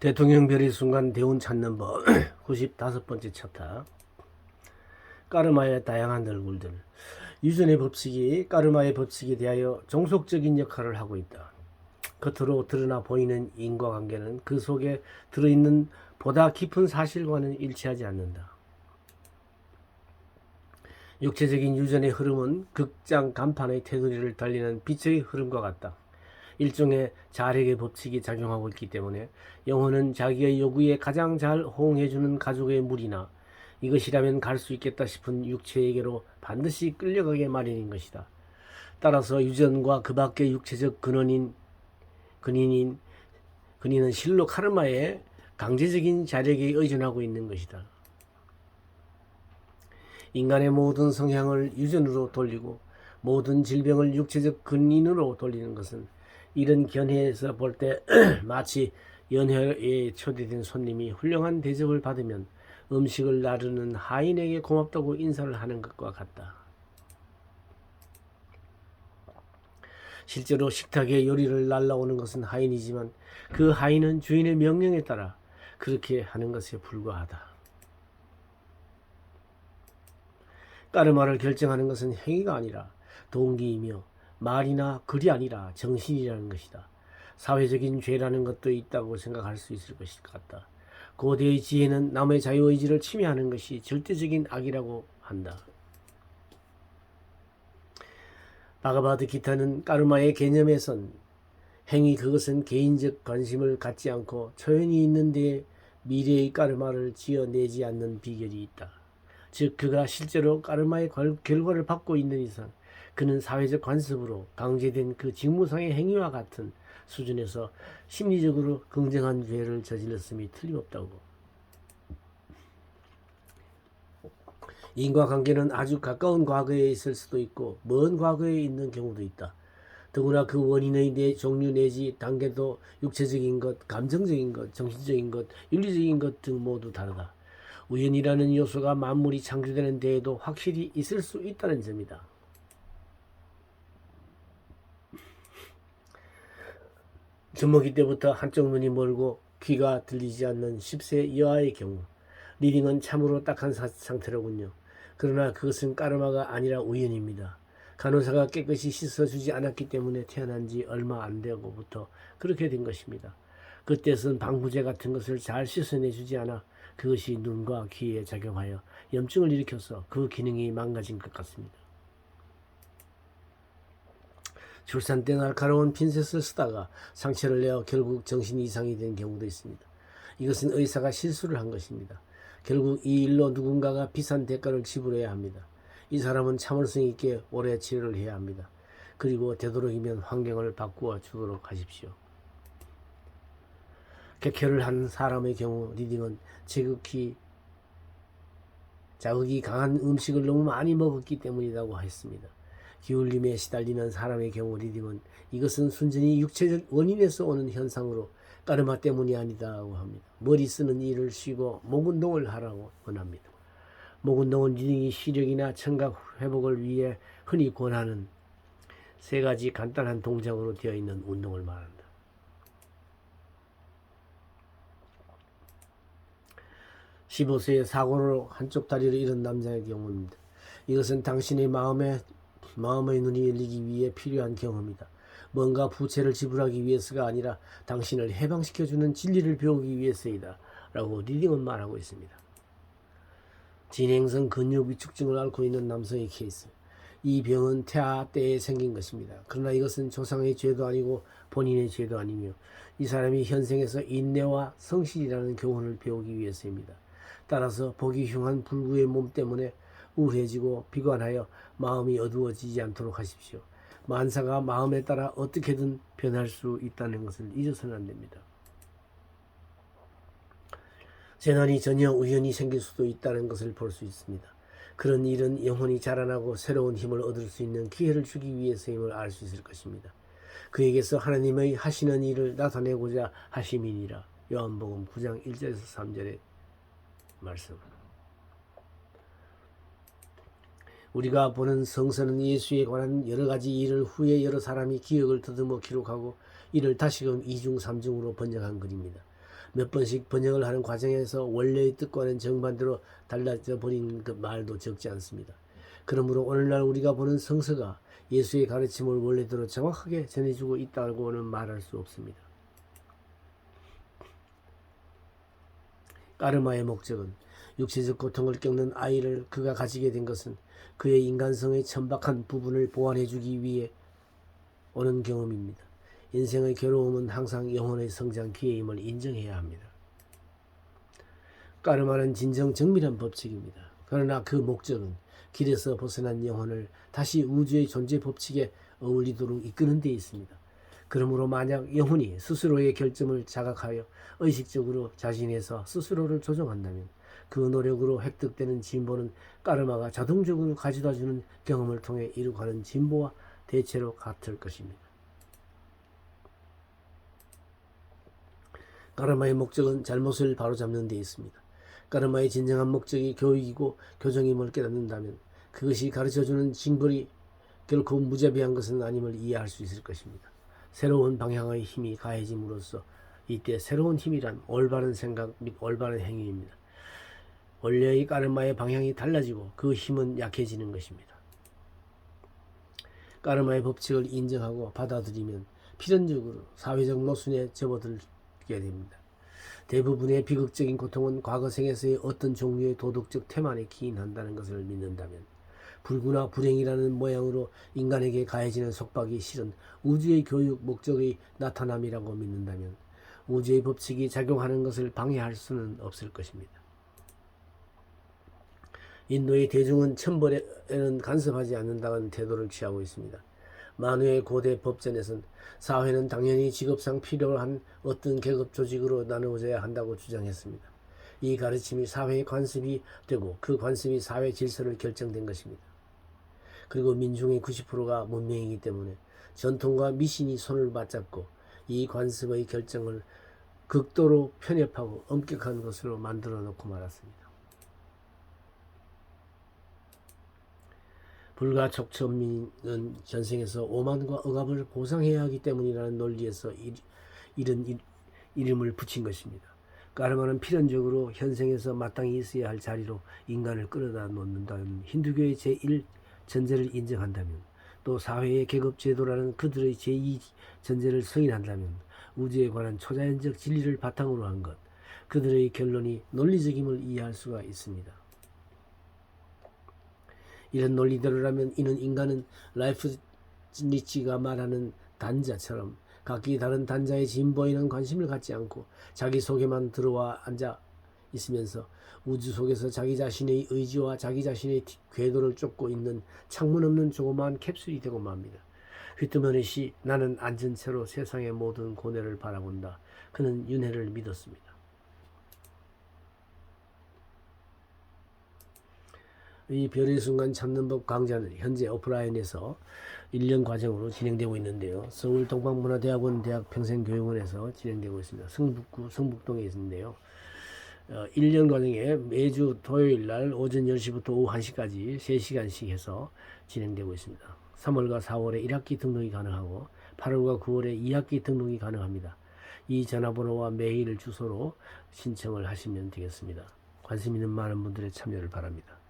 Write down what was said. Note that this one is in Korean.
대통령 별의 순간 대운 찾는 법 95번째 챕터 까르마의 다양한 얼굴들 유전의 법칙이 까르마의 법칙에 대하여 종속적인 역할을 하고 있다. 겉으로 드러나 보이는 인과관계는 그 속에 들어있는 보다 깊은 사실과는 일치하지 않는다. 육체적인 유전의 흐름은 극장 간판의 테두리를 달리는 빛의 흐름과 같다. 일종의 자력의 법칙이 작용하고 있기 때문에 영혼은 자기의 요구에 가장 잘 호응해주는 가족의 물이나 이것이라면 갈 수 있겠다 싶은 육체에게로 반드시 끌려가게 마련인 것이다. 따라서 유전과 그 밖의 육체적 근원인 근인인 근인은 실로 카르마의 강제적인 자력에 의존하고 있는 것이다. 인간의 모든 성향을 유전으로 돌리고 모든 질병을 육체적 근인으로 돌리는 것은 이런 견해에서 볼 때 마치 연회에 초대된 손님이 훌륭한 대접을 받으면 음식을 나르는 하인에게 고맙다고 인사를 하는 것과 같다. 실제로 식탁에 요리를 날라오는 것은 하인이지만 그 하인은 주인의 명령에 따라 그렇게 하는 것에 불과하다. 까르마를 결정하는 것은 행위가 아니라 동기이며 말이나 글이 아니라 정신이라는 것이다. 사회적인 죄라는 것도 있다고 생각할 수 있을 것 같다. 고대의 지혜는 남의 자유의지를 침해하는 것이 절대적인 악이라고 한다. 바가바드 기타는 까르마의 개념에선 행위 그것은 개인적 관심을 갖지 않고 초연히 있는 데 미래의 까르마를 지어내지 않는 비결이 있다. 즉 그가 실제로 까르마의 결과를 받고 있는 이상 그는 사회적 관습으로 강제된 그 직무상의 행위와 같은 수준에서 심리적으로 긍정한 죄를 저질렀음이 틀림없다고. 인과관계는 아주 가까운 과거에 있을 수도 있고 먼 과거에 있는 경우도 있다. 더구나 그 원인의 내 종류 내지 단계도 육체적인 것, 감정적인 것, 정신적인 것, 윤리적인 것 등 모두 다르다. 우연이라는 요소가 만물이 창조되는 데에도 확실히 있을 수 있다는 점이다. 젖먹이 때부터 한쪽 눈이 멀고 귀가 들리지 않는 10세 여아의 경우 리딩은 참으로 딱한 사- 상태로군요. 그러나 그것은 까르마가 아니라 우연입니다. 간호사가 깨끗이 씻어주지 않았기 때문에 태어난 지 얼마 안 되고부터 그렇게 된 것입니다. 그때 쓴 방부제 같은 것을 잘 씻어내주지 않아 그것이 눈과 귀에 작용하여 염증을 일으켜서 그 기능이 망가진 것 같습니다. 출산 때 날카로운 핀셋을 쓰다가 상처를 내어 결국 정신 이상이 된 경우도 있습니다. 이것은 의사가 실수를 한 것입니다. 결국 이 일로 누군가가 비싼 대가를 지불해야 합니다. 이 사람은 참을성 있게 오래 치료를 해야 합니다. 그리고 되도록이면 환경을 바꾸어 주도록 하십시오. 객혈을 한 사람의 경우 리딩은 지극히 자극이 강한 음식을 너무 많이 먹었기 때문이라고 했습니다. 기울림에 시달리는 사람의 경우 리딩은 이것은 순전히 육체적 원인에서 오는 현상으로 까르마 때문이 아니다고 합니다. 머리 쓰는 일을 쉬고 목 운동을 하라고 권합니다. 목 운동은 리딩이 시력이나 청각 회복을 위해 흔히 권하는 세 가지 간단한 동작으로 되어 있는 운동을 말한다. (15세의) 사고로 한쪽 다리를 잃은 남자의 경우입니다. 이것은 당신의 마음에 마음의 눈이 열리기 위해 필요한 경험이다. 뭔가 부채를 지불하기 위해서가 아니라 당신을 해방시켜주는 진리를 배우기 위해서이다. 라고 리딩은 말하고 있습니다. 진행성 근육 위축증을 앓고 있는 남성의 케이스. 이 병은 태아 때에 생긴 것입니다. 그러나 이것은 조상의 죄도 아니고 본인의 죄도 아니며 이 사람이 현생에서 인내와 성실이라는 교훈을 배우기 위해서입니다. 따라서 보기 흉한 불구의 몸 때문에 우울해지고 비관하여 마음이 어두워지지 않도록 하십시오. 만사가 마음에 따라 어떻게든 변할 수 있다는 것을 잊어서는 안 됩니다. 재난이 전혀 우연히 생길 수도 있다는 것을 볼 수 있습니다. 그런 일은 영혼이 자라나고 새로운 힘을 얻을 수 있는 기회를 주기 위해서임을 알 수 있을 것입니다. 그에게서 하나님의 하시는 일을 나타내고자 하심이니라. 요한복음 9장 1절에서 3절의 말씀. 우리가 보는 성서는 예수에 관한 여러 가지 일을 후에 여러 사람이 기억을 더듬어 기록하고 이를 다시금 이중 삼중으로 번역한 글입니다. 몇 번씩 번역을 하는 과정에서 원래의 뜻과는 정반대로 달라져 버린 그 말도 적지 않습니다. 그러므로 오늘날 우리가 보는 성서가 예수의 가르침을 원래대로 정확하게 전해주고 있다고는 말할 수 없습니다. 까르마의 목적은 육체적 고통을 겪는 아이를 그가 가지게 된 것은 그의 인간성의 천박한 부분을 보완해주기 위해 오는 경험입니다. 인생의 괴로움은 항상 영혼의 성장 기회임을 인정해야 합니다. 까르마는 진정 정밀한 법칙입니다. 그러나 그 목적은 길에서 벗어난 영혼을 다시 우주의 존재 법칙에 어울리도록 이끄는 데 있습니다. 그러므로 만약 영혼이 스스로의 결점을 자각하여 의식적으로 자신에서 스스로를 조정한다면 그 노력으로 획득되는 진보는 까르마가 자동적으로 가져다주는 경험을 통해 이룩하는 진보와 대체로 같을 것입니다. 까르마의 목적은 잘못을 바로잡는 데 있습니다. 까르마의 진정한 목적이 교육이고 교정임을 깨닫는다면 그것이 가르쳐주는 징벌이 결코 무자비한 것은 아님을 이해할 수 있을 것입니다. 새로운 방향의 힘이 가해짐으로써 이때 새로운 힘이란 올바른 생각 및 올바른 행위입니다. 원래의 까르마의 방향이 달라지고 그 힘은 약해지는 것입니다. 까르마의 법칙을 인정하고 받아들이면 필연적으로 사회적 노순에 접어들게 됩니다. 대부분의 비극적인 고통은 과거 생에서의 어떤 종류의 도덕적 태만에 기인한다는 것을 믿는다면 불구나 불행이라는 모양으로 인간에게 가해지는 속박이 실은 우주의 교육 목적의 나타남이라고 믿는다면 우주의 법칙이 작용하는 것을 방해할 수는 없을 것입니다. 인도의 대중은 천벌에는 간섭하지 않는다는 태도를 취하고 있습니다. 만우의 고대 법전에선 사회는 당연히 직업상 필요한 어떤 계급 조직으로 나누어져야 한다고 주장했습니다. 이 가르침이 사회의 관습이 되고 그 관습이 사회 질서를 결정된 것입니다. 그리고 민중의 90%가 문명이기 때문에 전통과 미신이 손을 맞잡고 이 관습의 결정을 극도로 편협하고 엄격한 것으로 만들어 놓고 말았습니다. 불가 척천민은 전생에서 오만과 억압을 보상해야 하기 때문이라는 논리에서 이, 이런 이, 이름을 붙인 것입니다. 까르마는 필연적으로 현생에서 마땅히 있어야 할 자리로 인간을 끌어다 놓는다는 힌두교의 제1 전제를 인정한다면 또 사회의 계급 제도라는 그들의 제2 전제를 승인한다면 우주에 관한 초자연적 진리를 바탕으로 한 것, 그들의 결론이 논리적임을 이해할 수가 있습니다. 이런 논리대로라면 이는 인간은 라이프 니치가 말하는 단자처럼 각기 다른 단자의 진보에는 관심을 갖지 않고 자기 속에만 들어와 앉아 있으면서 우주 속에서 자기 자신의 의지와 자기 자신의 궤도를 쫓고 있는 창문 없는 조그마한 캡슐이 되고 맙니다. 휘트머닛이 나는 앉은 채로 세상의 모든 고뇌를 바라본다. 그는 윤회를 믿었습니다. 이 별의 순간 찾는 법 강좌는 현재 오프라인에서 1년 과정으로 진행되고 있는데요. 서울 동방문화대학원 대학 평생교육원에서 진행되고 있습니다. 성북구 성북동에 있는데요. 어, 1년 과정에 매주 토요일 날 오전 10시부터 오후 1시까지 3시간씩 해서 진행되고 있습니다. 3월과 4월에 1학기 등록이 가능하고 8월과 9월에 2학기 등록이 가능합니다. 이 전화번호와 메일 주소로 신청을 하시면 되겠습니다. 관심 있는 많은 분들의 참여를 바랍니다.